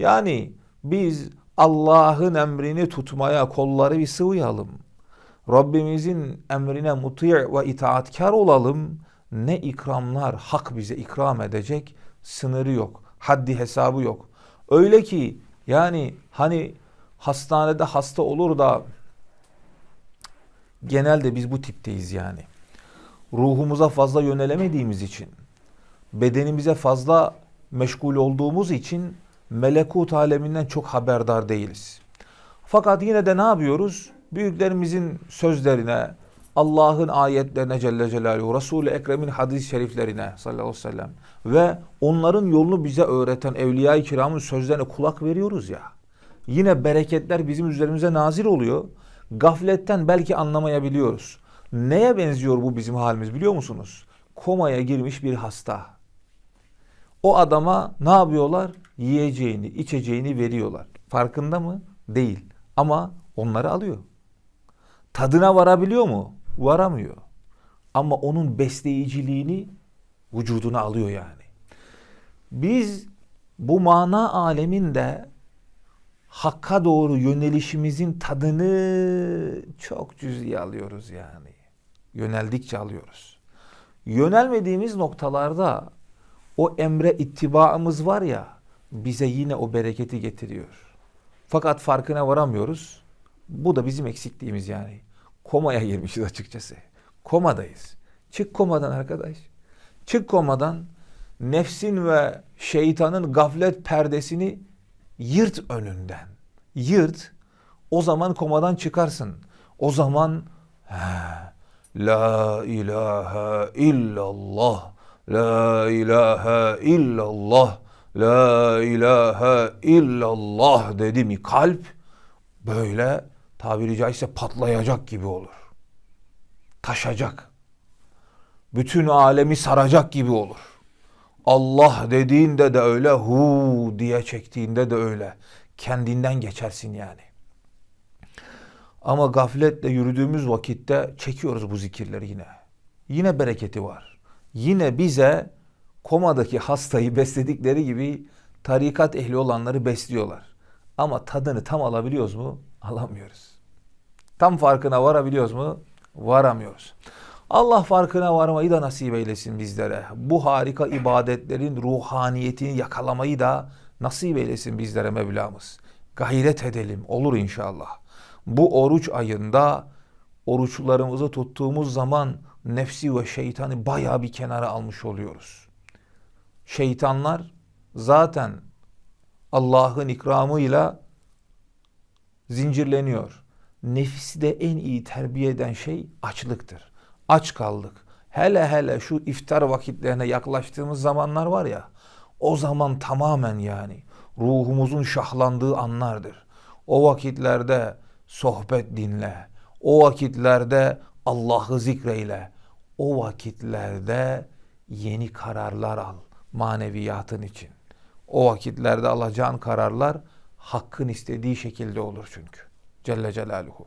Yani biz Allah'ın emrini tutmaya kolları bir sıvayalım. Rabbimizin emrine muti' ve itaatkar olalım. Ne ikramlar hak bize ikram edecek sınırı yok. Haddi hesabı yok. Öyle ki yani hani hastanede hasta olur da genelde biz bu tipteyiz yani. Ruhumuza fazla yönelemediğimiz için, bedenimize fazla meşgul olduğumuz için melekut aleminden çok haberdar değiliz. Fakat yine de ne yapıyoruz? Büyüklerimizin sözlerine, Allah'ın ayetlerine Celle Celaluhu, Resul-i Ekrem'in hadis-i şeriflerine sallallahu aleyhi ve sellem ve onların yolunu bize öğreten Evliya-i Kiram'ın sözlerine kulak veriyoruz ya. Yine bereketler bizim üzerimize nazil oluyor. Gafletten belki anlamayabiliyoruz. Neye benziyor bu bizim halimiz biliyor musunuz? Komaya girmiş bir hasta. O adama ne yapıyorlar? Yiyeceğini, içeceğini veriyorlar. Farkında mı? Değil. Ama onları alıyor. Tadına varabiliyor mu? Varamıyor. Ama onun besleyiciliğini vücuduna alıyor yani. Biz bu mana aleminde hakka doğru yönelişimizin tadını çok cüz'i alıyoruz yani. Yöneldikçe alıyoruz. Yönelmediğimiz noktalarda o emre ittibaımız var ya bize yine o bereketi getiriyor. Fakat farkına varamıyoruz. Bu da bizim eksikliğimiz yani. Komaya girmişiz açıkçası. Komadayız. Çık komadan arkadaş. Çık komadan nefsin ve şeytanın gaflet perdesini yırt önünden. Yırt. O zaman komadan çıkarsın. O zaman he, La ilahe illallah. La ilahe illallah. La ilahe illallah dedi mi kalp böyle tabiri caizse patlayacak gibi olur. Taşacak. Bütün alemi saracak gibi olur. Allah dediğinde de öyle, hu diye çektiğinde de öyle. Kendinden geçersin yani. Ama gafletle yürüdüğümüz vakitte çekiyoruz bu zikirleri yine. Yine bereketi var. Yine bize komadaki hastayı besledikleri gibi tarikat ehli olanları besliyorlar. Ama tadını tam alabiliyoruz mu? Alamıyoruz. Tam farkına varabiliyoruz mu? Varamıyoruz. Allah farkına varmayı da nasip eylesin bizlere. Bu harika ibadetlerin ruhaniyetini yakalamayı da nasip eylesin bizlere Mevlamız. Gayret edelim olur inşallah. Bu oruç ayında oruçlarımızı tuttuğumuz zaman nefsi ve şeytanı bayağı bir kenara almış oluyoruz. Şeytanlar zaten Allah'ın ikramıyla zincirleniyor. Nefsi de en iyi terbiye eden şey açlıktır. Aç kaldık. Hele hele şu iftar vakitlerine yaklaştığımız zamanlar var ya, o zaman tamamen yani ruhumuzun şahlandığı anlardır. O vakitlerde sohbet dinle. O vakitlerde Allah'ı zikreyle. O vakitlerde yeni kararlar al maneviyatın için. O vakitlerde alacağın kararlar hakkın istediği şekilde olur çünkü. Celle Celaluhu.